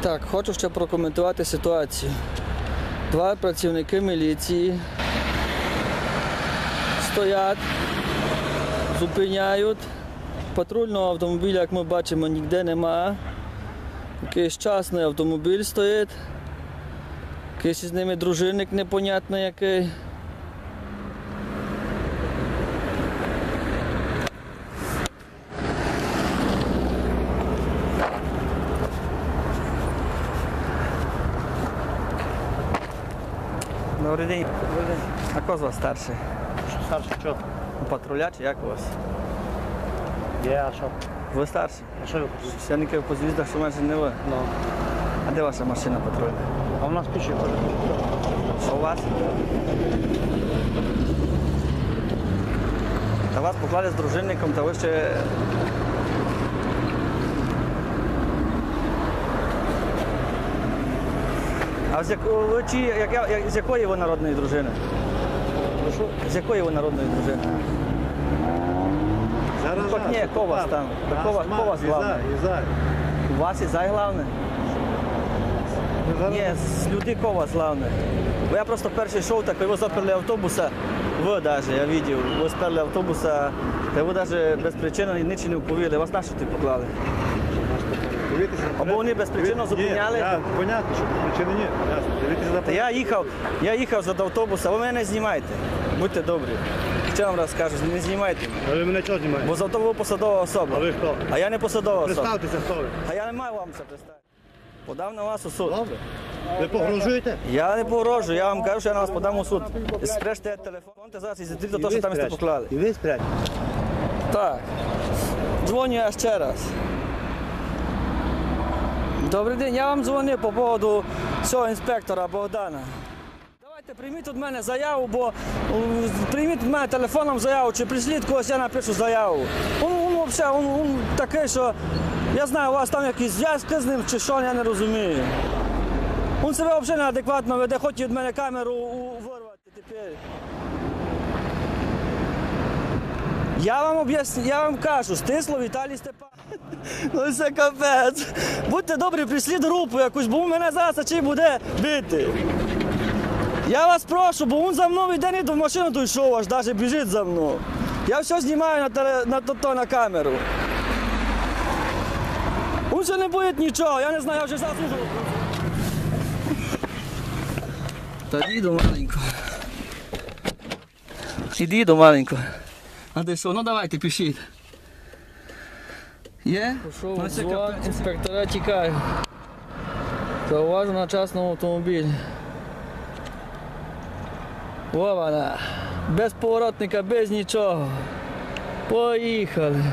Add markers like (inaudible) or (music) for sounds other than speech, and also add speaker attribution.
Speaker 1: Так, хочу ще прокоментувати ситуацію. Два працівники міліції стоять, зупиняють. Патрульного автомобіля, як ми бачимо, ніде нема. Якийсь частний автомобіль стоїть. Якийсь із ними дружинник непонятний який. Добрий день. Добрий день. А кого з вас старший?
Speaker 2: Старший що?
Speaker 1: Патруля чи як у вас?
Speaker 2: Є, а що?
Speaker 1: Ви старший?
Speaker 2: А що ви хочете?
Speaker 1: Кажу по звіздах, що майже не ви.
Speaker 2: Ну.
Speaker 1: А де ваша машина патрульна?
Speaker 2: А в нас піші.
Speaker 1: Що у вас? Та вас поклали з дружинником, та ви ще. А з, якої, ви чи, яка- як- з якої ви народної дружини? З якої ви народної дружини?
Speaker 2: Зараз.
Speaker 1: Так ні, кого вас там? Так кого- кого вас главне?
Speaker 2: Ізай,
Speaker 1: У вас і зай головне? Ні, з людей кого вас головне? Бо я просто перший йшов, так ви заперли автобуса, ви навіть, я бачив, ви сперли автобуса, та ви навіть без причини нічого не вповіли. Вас на що ти поклали? Або вони без причини зупиняли?
Speaker 2: Я, понятно, що причини ні. Ясно. Дивіться за
Speaker 1: Та я їхав, я їхав за автобуса, ви мене не знімайте. Будьте добрі. Що я вам розкажу, не знімайте. мене.
Speaker 2: А ви мене чого знімаєте?
Speaker 1: Бо за авто ви посадова особа.
Speaker 2: А ви хто?
Speaker 1: А я не посадова особа.
Speaker 2: Представтеся, хто ви.
Speaker 1: А я не маю вам це представити. Подав на вас у суд.
Speaker 2: Добре. Ви погрожуєте?
Speaker 1: Я не погрожую, я вам кажу, що я на вас подам у суд. Спрежте телефон, ти зараз і до того, що там сте поклали.
Speaker 2: І ви спрячете.
Speaker 1: Так. Дзвоню я ще раз. Добрий день, я вам дзвонив по поводу цього інспектора Богдана. Давайте прийміть від мене заяву, бо прийміть від мене телефоном заяву, чи прийшліть когось, я напишу заяву. Він, взагалі він, він такий, що я знаю, у вас там якісь зв'язки з ним чи що, я не розумію. Він себе взагалі неадекватно веде, хоче від мене камеру вирвати тепер. Я вам об'ясню, я вам кажу, стисло Віталій Степан. (laughs) Ну це капець. Будьте добрі, прийшліть групу якусь, бо він мене зараз чи буде бити. Я вас прошу, бо він за мною йде не до машину той йшов, аж навіть біжить за мною. Я все знімаю на, теле, на, то- то, на камеру. Він ще не боїть нічого, я не знаю, я вже заслужив. Та діду маленько. Іди до маленько. А де що? Ну давайте пишіть. Є?
Speaker 3: Пішов
Speaker 1: це
Speaker 3: інспектора тікає. Зауважу на частному автомобілі.
Speaker 1: Вована. Без поворотника, без нічого. Поїхали.